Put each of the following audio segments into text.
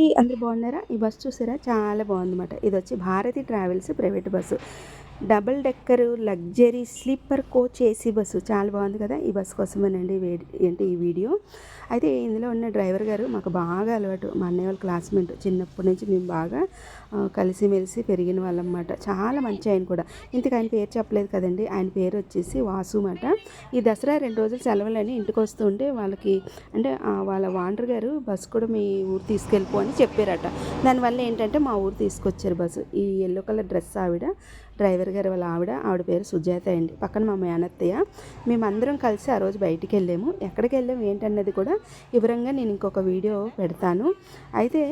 అండి అందరు బాగున్నారా? ఈ బస్సు చూసారా? చాలా బాగుందన్నమాట. ఇది వచ్చి Bharati travels private bus. Double decker luxury sleeper coach AC bus. చాలా బాగుంది కదా ఈ బస్సు కోసమేనండి ఏంటి ఈ వీడియో? అయితే ఇందులో ఉన్న డ్రైవర్ గారు మాకు బాగా అలవాటు. మా అన్నయ్య వాళ్ళ క్లాస్మేట్ చిన్నప్పటి నుంచి మేము బాగా కలిసిమెలిసి పెరిగిన వాళ్ళమాట. చాలా మంచి ఆయన కూడా. ఇంతకు ఆయన పేరు చెప్పలేదు కదండి. ఆయన పేరు వచ్చేసి వాసు మాట. ఈ దసరా రెండు రోజులు సెలవులని ఇంటికి వస్తుంటే వాళ్ళకి అంటే వాళ్ళ వాండర్ గారు బస్సు కూడా మీ ఊరు తీసుకెళ్ళిపో అని చెప్పారట. దానివల్ల ఏంటంటే మా ఊరు తీసుకొచ్చారు బస్సు. ఈ ఎల్లో కలర్ డ్రెస్ ఆవిడ. డ్రైవర్ గారు వాళ్ళ ఆవిడ ఆవిడ పేరు సుజాత అండి. పక్కన మా మేనత్తయ్య. మేమందరం కలిసి ఆ రోజు బయటికి వెళ్ళాము. ఎక్కడికి వెళ్ళాము ఏంటన్నది కూడా వివరంగా నేను ఇంకొక వీడియో పెడతాను. అయితే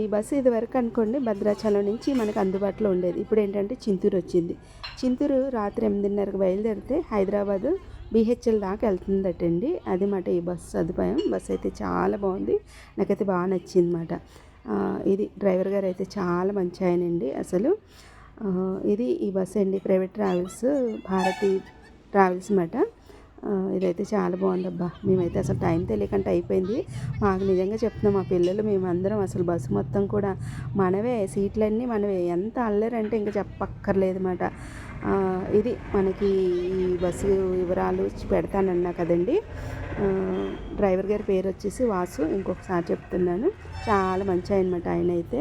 ఈ బస్సు ఇదివరకు అనుకోండి భద్రాచలం నుంచి మనకు అందుబాటులో ఉండేది. ఇప్పుడు ఏంటంటే చింతూరు వచ్చింది. చింతూరు రాత్రి ఎనిమిదిన్నరకు బయలుదేరితే హైదరాబాదు బీహెచ్ఎల్ దాకా వెళ్తుందటండి. అది మాట ఈ బస్సు సదుపాయం. బస్సు అయితే చాలా బాగుంది. నాకైతే బాగా నచ్చింది అన్నమాట ఇది డ్రైవర్ గారు అయితే చాలా మంచి ఆయనండి అసలు. ఇది ఈ బస్ అండి ప్రైవేట్ ట్రావెల్స్ భారతి ట్రావెల్స్ అన్నమాట. ఇదైతే చాలా బాగుందబ్బా. మేమైతే అసలు టైం తెలియకుండా అయిపోయింది. మాకు నిజంగా చెప్తున్నాం మా పిల్లలు మేమందరం అసలు బస్సు మొత్తం కూడా మనవే సీట్లన్నీ మనవే ఎంత అల్లరంటే ఇంకా చెప్పక్కర్లేదు అన్నమాట ఇది మనకి ఈ బస్సు వివరాలు పెడతానన్నా కదండి. డ్రైవర్ గారి పేరు వచ్చేసి వాసు ఇంకొకసారి చెప్తున్నాను. చాలా మంచి అనమాట ఆయన అయితే.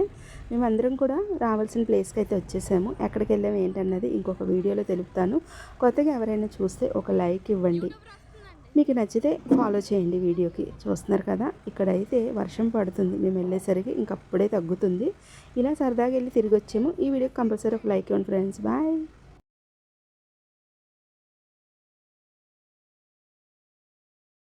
మేమందరం కూడా రావాల్సిన ప్లేస్కి అయితే వచ్చేసాము. ఎక్కడికి వెళ్ళాము ఏంటన్నది ఇంకొక వీడియోలో తెలుపుతాను. కొత్తగా ఎవరైనా చూస్తే ఒక లైక్ ఇవ్వండి. మీకు నచ్చితే ఫాలో చేయండి వీడియోకి. చూస్తున్నారు కదా ఇక్కడైతే వర్షం పడుతుంది. మేము వెళ్ళేసరికి ఇంకప్పుడే తగ్గుతుంది. ఇలా సరదాగా వెళ్ళి తిరిగి వచ్చాము. ఈ వీడియోకి కంపల్సరీ ఒక లైక్ ఇవ్వండి ఫ్రెండ్స్. బాయ్.